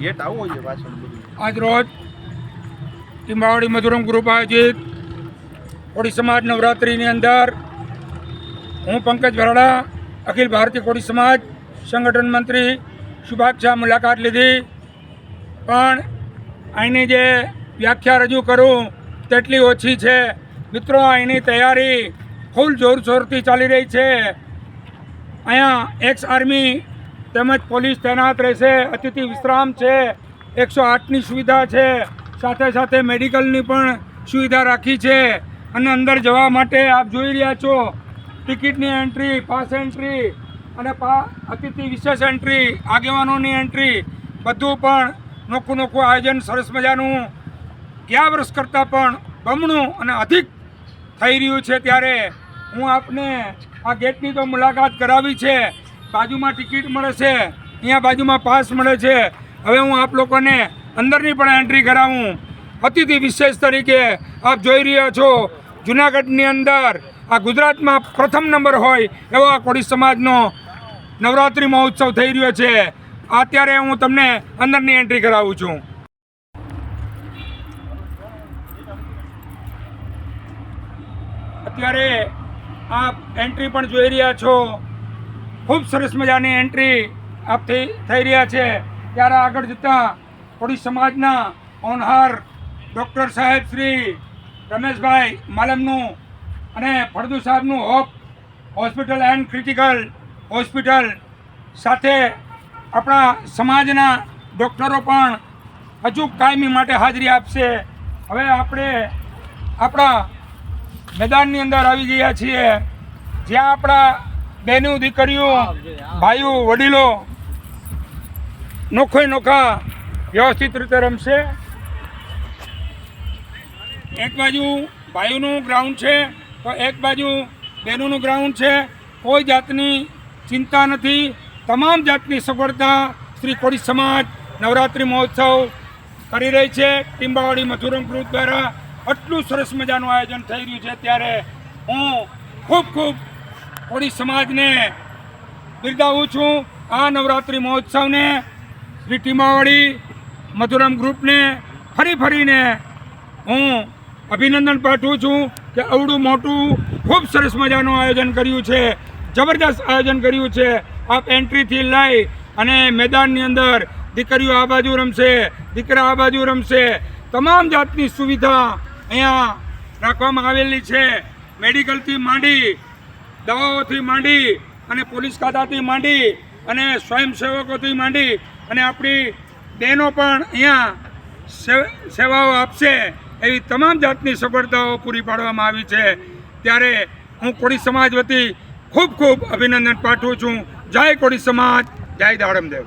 Gate આવો છે પાછળ આજ રોજ ટીમ્બાવાડી મધુરમ ગ્રુપ આયોજિત કોળી સમાજ નવરાત્રિની અંદર હું પંકજ ભરાડા, અખિલ ભારતીય કોળી સમાજ સંગઠન મંત્રી શુભાક્ષા મુલાકાત લીધી. પણ અહીંની જે વ્યાખ્યા રજૂ કરું તેટલી ઓછી છે. મિત્રો, અહીંની તૈયારી ફૂલ જોરશોરથી ચાલી રહી છે. અહીંયા એક્સ આર્મી તેમજ પોલીસ તૈનાત રહેશે. અતિથિ વિશ્રામ છે. એકસો આઠની સુવિધા છે. સાથે સાથે મેડિકલની પણ સુવિધા રાખી છે. અને અંદર જવા માટે આપ જોઈ રહ્યા છો. ટિકિટની એન્ટ્રી, પાસ એન્ટ્રી અને પા અતિથિ વિશેષ એન્ટ્રી, આગેવાનોની એન્ટ્રી બધું પણ નોખું નોખું આયોજન સરસ મજાનું. ગયા વર્ષ કરતાં પણ બમણું અને અધિક થઈ રહ્યું છે ત્યારે. હું આપને આ ગેટની તો મુલાકાત કરાવી છે. બાજુમાં ટિકિટ મળે છે અહીંયા બાજુમાં પાસ મળે છે. હવે હું આપ લોકોને અંદરની પણ એન્ટ્રી કરાવું. અતિથિ વિશેષ તરીકે આપ જોઈ રહ્યા છો, જુનાગઢની અંદર આ ગુજરાતમાં પ્રથમ નંબર હોય એવો આ કોળી સમાજનો નવરાત્રિ મહોત્સવ થઈ રહ્યો છે. અત્યારે હું તમને અંદરની એન્ટ્રી કરાવું છું. અત્યારે આપ એન્ટ્રી પણ જોઈ રહ્યા છો. ખૂબ સરસ મજાની એન્ટ્રી આપ થઈ રહ્યા છે. ત્યારે આગળ જતાં કોળી સમાજના ઓનહાર ડૉક્ટર સાહેબ શ્રી રમેશભાઈ માલમનું અને ફળદુ સાહેબનું hope hospital and critical hospital સાથે આપણા સમાજના ડૉક્ટરો પણ હજુ કાયમી માટે હાજરી આપશે. હવે આપણે આપણા મેદાનની અંદર આવી ગયા છીએ. જ્યાં આપણા બહેનો દીકરીઓ, ભાઈઓ, વડીલો નોખે નોખા વ્યવસ્થિત રીતે રમશે. એક બાજુ ભાઈઓનું ગ્રાઉન્ડ છે, તો એક બાજુ બહેનોનું ગ્રાઉન્ડ છે. કોઈ જાતની ચિંતા નથી. તમામ જાતની સગવડતા શ્રી કોળી સમાજ નવરાત્રિ મહોત્સવ કરી રહી છે. ટીંબાવાડી મથુરમ ગ્રુપ દ્વારા આટલું સરસ મજાનું આયોજન થઈ રહ્યું છે. ત્યારે હું ખૂબ ખૂબ કોળી સમાજને બિરદાવું છું. આ નવરાત્રિ મહોત્સવને શ્રી ટીમાવાળી મધુરમ ગ્રુપને ફરી ફરીને હું અભિનંદન પાઠવું છું કે અવડું મોટું ખૂબ સરસ મજાનું આયોજન કર્યું છે. જબરદસ્ત આયોજન કર્યું છે. આપ એન્ટ્રીથી લઈ અને મેદાનની અંદર દીકરીઓ આ બાજુ રમશે, દીકરા આ બાજુ રમશે. તમામ જાતની સુવિધા અહીંયા રાખવામાં આવેલી છે. મેડિકલથી માંડી દવાઓથી માંડી અને પોલીસ ખાતાથી માંડી અને સ્વયંસેવકોથી માંડી અને આપણી બહેનો પણ અહીંયા સેવાઓ આપશે એવી તમામ જાતની સફળતાઓ પૂરી પાડવામાં આવી છે. ત્યારે હું કોળી સમાજ વતી ખૂબ ખૂબ અભિનંદન પાઠવું છું. જય કોળી સમાજ, જય દાડમદેવ.